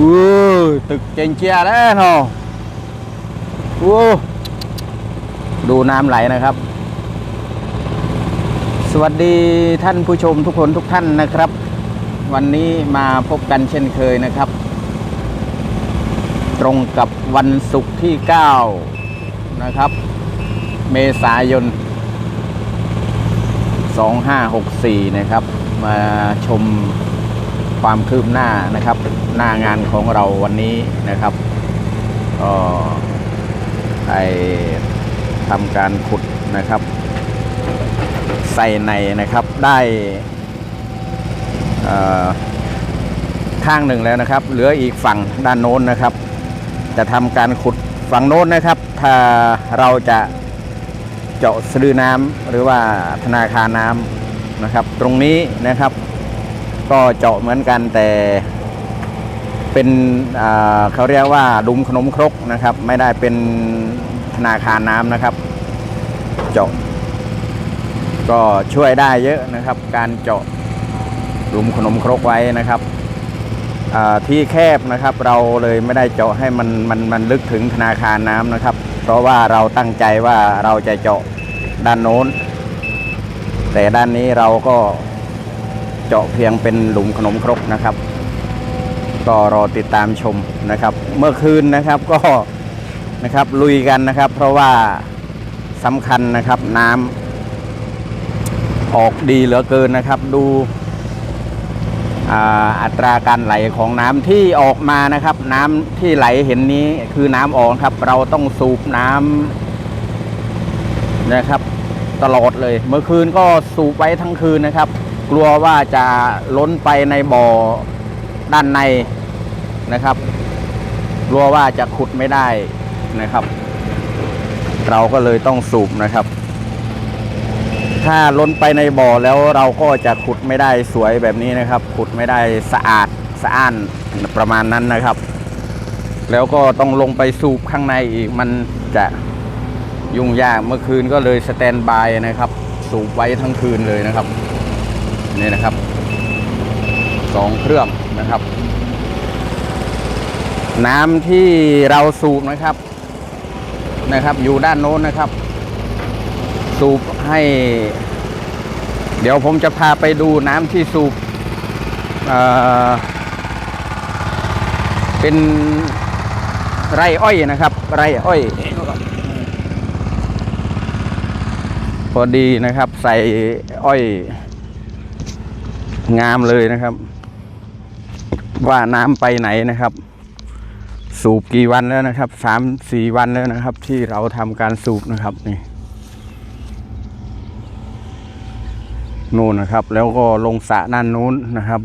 อู้ตึกเจงเจียแล้วเนาะโอ้ดูน้ำไหลนะครับ สวัสดีท่านผู้ชมทุกคนทุกท่านนะครับ วันนี้มาพบกันเช่นเคยนะครับ ตรงกับวันศุกร์ที่ 9 นะครับ เมษายน 2564 นะครับ มาชม ความคืบหน้านะครับ หน้างานของเราวันนี้นะครับก็ไอทำการขุดนะครับ ใส่ในนะครับได้ข้างหนึ่งแล้วนะครับ เหลืออีกฝั่งด้านโน้นนะครับ จะทำการขุดฝั่งโน้นนะครับ ถ้าเราจะเจาะสะดือน้ำหรือว่าธนาคารน้ำนะครับ ตรงนี้นะครับ ก็เจาะเหมือนกันแต่เป็นเขาเรียกว่าดุมขนมครกนะครับ ไม่ได้เป็นธนาคารน้ำนะครับ เจาะ ก็ช่วยได้เยอะนะครับ การเจาะลุมขนมครกไว้นะครับที่แคบนะครับ เราเลยไม่ได้เจาะให้มันมันมันลึกถึงธนาคารน้ำนะครับ เพราะว่าเราตั้งใจว่าเราจะเจาะด้านโน้น แต่ด้านนี้เราก็ เจาะเพียงเป็นหลุมขนมครกนะครับ ก็รอติดตามชมนะครับ เมื่อคืนนะครับก็นะครับลุยกันนะครับ เพราะว่าสำคัญนะครับน้ำออกดีเหลือเกินนะครับ ดูอ่าอัตราการไหลของน้ำที่ออกมานะครับ น้ำที่ไหลเห็นนี้คือน้ำออกครับ เราต้องสูบน้ำนะครับ ตลอดเลย เมื่อคืนก็สูบไว้ทั้งคืนนะครับ กลัวว่าจะล้นไปในบ่อด้านในนะครับ กลัวว่าจะขุดไม่ได้นะครับ เราก็เลยต้องสูบนะครับ ถ้าล้นไปในบ่อแล้วเราก็จะขุดไม่ได้สวยแบบนี้นะครับ ขุดไม่ได้สะอาดสะอ้านประมาณนั้นนะครับ แล้วก็ต้องลงไปสูบข้างในอีกมันจะยุ่งยากเมื่อคืนก็เลยสแตนบายนะครับ สูบไว้ทั้งคืนเลยนะครับ นี่นะครับสองเครื่องนะครับ น้ำที่เราสูบนะครับนะครับ อยู่ด้านโน้นนะครับ สูบให้ เดี๋ยวผมจะพาไปดูน้ำที่สูบเเป็นไรอ้อยนะครับ ไรอ้อยพอดีนะครับ ใส่อ้อย งามเลยนะครับ ว่าน้ำไปไหนนะครับ สูบกี่วันแล้วนะครับสามสี่วันแล้วนะครับ ที่เราทำการสูบนะครับนี่นู่นนะครับ แล้วก็ลงสระด้านนู้นนะครับ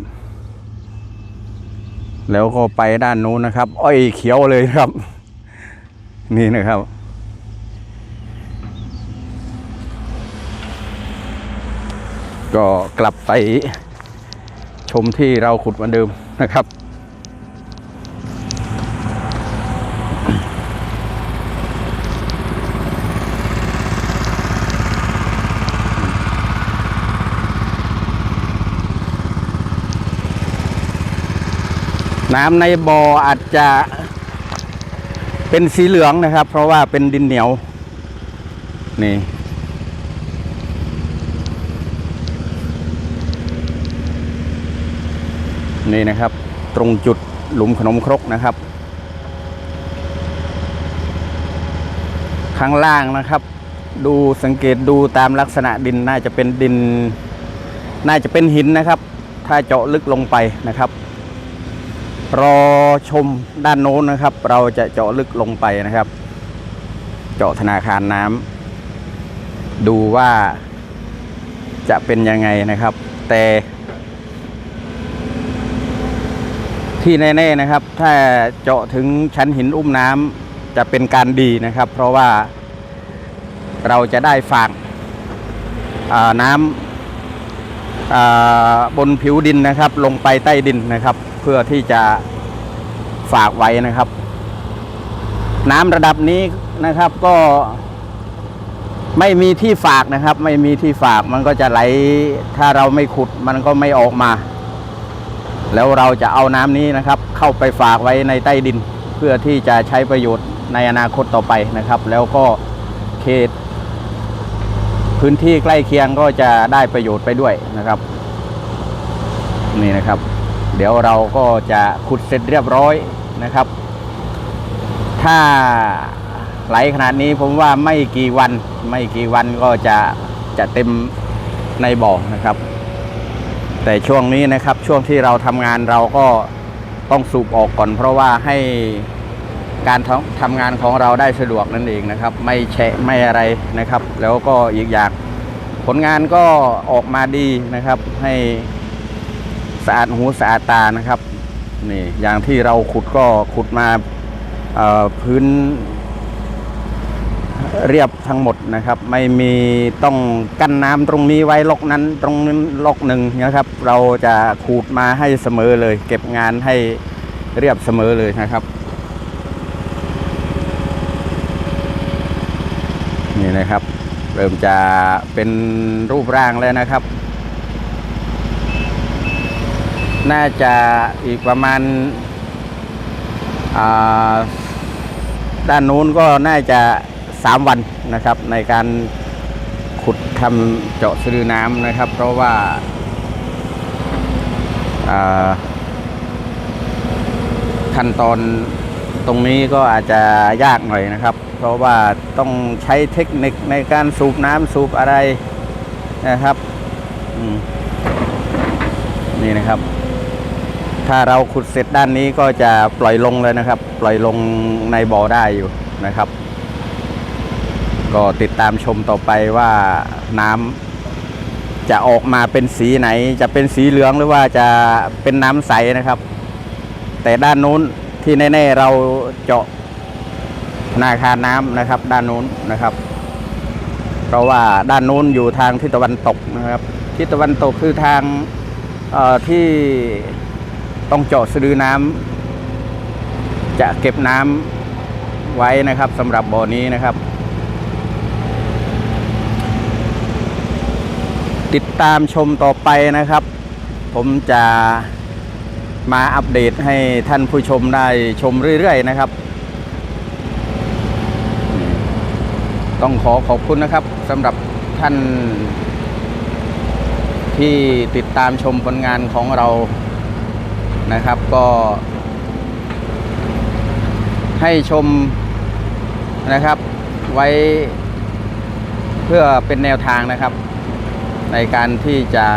แล้วก็ไปด้านนู้นนะครับ อ้อยเขียวเลยครับ นี่นะครับก็กลับไป มที่เราขุดเหมือนเดิมนะครับ น้ำในบ่ออาจจะเป็นสีเหลืองนะครับ เพราะว่าเป็นดินเหนียว นี่ นี่นะครับ ตรงจุดหลุมขนมครกนะครับ ข้างล่างนะครับ ดูสังเกตดูตามลักษณะดินน่าจะเป็นดิน น่าจะเป็นหินนะครับ ถ้าเจาะลึกลงไปนะครับ รอชมด้านโน้นนะครับ เราจะเจาะลึกลงไปนะครับ เจาะธนาคารน้ำดูว่าจะเป็นยังไงนะครับ แต่ ที่แน่ๆนะครับ ถ้าเจาะถึงชั้นหินอุ้มน้ำจะเป็นการดีนะครับ เพราะว่าเราจะได้ฝากน้ำอ่าบนผิวดินนะครับ ลงไปใต้ดินนะครับ เพื่อที่จะฝากไว้นะครับ น้ำระดับนี้นะครับก็ไม่มีที่ฝากนะครับ ไม่มีที่ฝากมันก็จะไหลถ้าเราไม่ขุดมันก็ไม่ออกมา แล้วเราจะเอาน้ำนี้นะครับ เข้าไปฝากไว้ในใต้ดิน เพื่อที่จะใช้ประโยชน์ในอนาคตต่อไปนะครับ แล้วก็เขต พื้นที่ใกล้เคียงก็จะได้ประโยชน์ไปด้วยนะครับ นี่นะครับ เดี๋ยวเราก็จะขุดเสร็จเรียบร้อยนะครับ ถ้าไหลขนาดนี้ผมว่าไม่กี่วัน ไม่กี่วันก็จะจะเต็มในบ่อนะครับ แต่ช่วงนี้นะครับช่วงที่เราทำงานเราก็ต้องสูบออกก่อน เพราะว่าให้การทำงานของเราได้สะดวกนั่นเองนะครับ ไม่แฉะไม่อะไรนะครับ แล้วก็อีกอย่างผลงานก็ออกมาดีนะครับ ให้สะอาดหูสะอาดตานะครับนี่อย่างที่เราขุดก็ขุดมาพื้น เรียบทั้งหมดนะครับ ไม่มีต้องกั้นน้ำตรงนี้ไว้ลกนั้นตรงนั้นลกหนึ่งนะครับ เราจะขูดมาให้เสมอเลย เก็บงานให้เรียบเสมอเลยนะครับ นี่นะครับ เริ่มจะเป็นรูปร่างแล้วนะครับ น่าจะอีกประมาณาด้านนู้นก็น่าจะ 3 วันนะครับในการขุดทำเจาะสะดือน้ำนะครับ เพราะว่าขั้นตอนตรงนี้ก็อาจจะยากหน่อยนะครับ เพราะว่าต้องใช้เทคนิคในการสูบน้ำสูบอะไรนะครับนี่นะครับ ถ้าเราขุดเสร็จด้านนี้ก็จะปล่อยลงเลยนะครับ ปล่อยลงในบ่อได้อยู่นะครับ ก็ติดตามชมต่อไปว่าน้ำจะออกมาเป็นสีไหน จะเป็นสีเหลืองหรือว่าจะเป็นน้ำใสนะครับ แต่ด้านนู้นที่แน่ๆเราเจาะนาคาน้ำนะครับ ด้านนู้นนะครับ เพราะว่าด้านนู้นอยู่ทางทิศตะวันตกนะครับทิศตะวันตกคือทางที่ต้องเจาะสะดือน้ำจะเก็บน้ำไว้นะครับสำหรับบ่อนี้นะครับ ติดตามชมต่อไปนะครับ ผมจะมาอัปเดตให้ท่านผู้ชมได้ชมเรื่อยๆนะครับ ต้องขอขอบคุณนะครับสำหรับท่านที่ติดตามชมผลงานของเรานะครับก็ให้ชมนะครับไว้เพื่อเป็นแนวทางนะครับ ในการที่จะ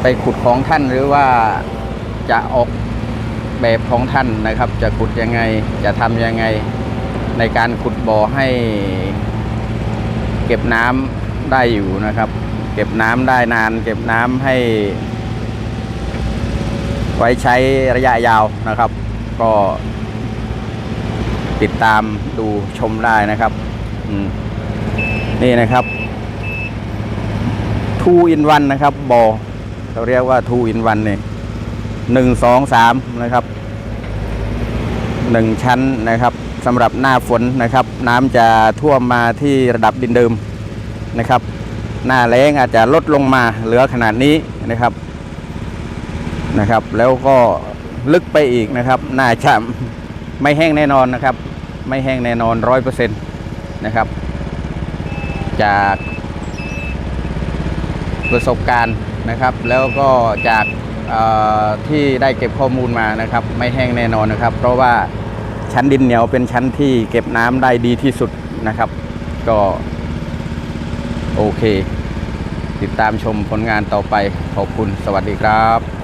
ไปขุดของท่านหรือว่าจะออกแบบของท่านนะครับ จะขุดยังไงจะทำยังไง ในการขุดบ่อให้เก็บน้ำได้อยู่นะครับ เก็บน้ำได้นาน เก็บน้ำให้ ไว้ใช้ระยะยาวนะครับ ก็ติดตามดูชมได้นะครับนี่นะครับ two in one นะครับบอเราเรียกว่า two in one เนี่ยหนึ่งสองสามนะครับหนึ่งชั้นนะครับสำหรับหน้าฝนนะครับ น้ำจะท่วมมาที่ระดับดินเดิมนะครับ หน้าแล้งอาจจะลดลงมาเหลือขนาดนี้นะครับนะครับ แล้วก็ลึกไปอีกนะครับ น่าจะไม่แห้งแน่นอนนะครับ ไม่แห้งแน่นอนร้อยเปอร์เซ็นต์นะครับ จาก ประสบการณ์นะครับ แล้วก็จากที่ได้เก็บข้อมูลมานะครับ ไม่แห้งแน่นอนนะครับ เพราะว่าชั้นดินเหนียวเป็นชั้นที่เก็บน้ำได้ดีที่สุดนะครับ ก็โอเค ติดตามชมผลงานต่อไปขอบคุณสวัสดีครับ